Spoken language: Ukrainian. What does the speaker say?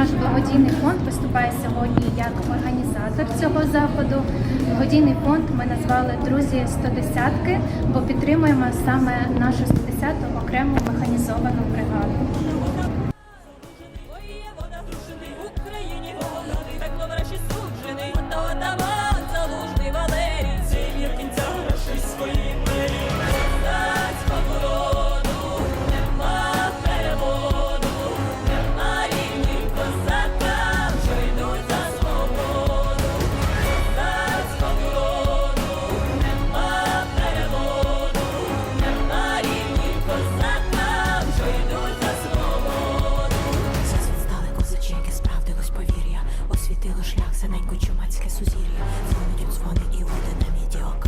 наш благодійний фонд виступає сьогодні як організатор цього заходу. Благодійний фонд ми назвали Друзі 110-ки, бо підтримуємо саме нашу 110-ту окрему механізовану бригаду. Освітило шлях за ненько чумацьке сузір'я. Дзвонить дзвони і ордена на окалина.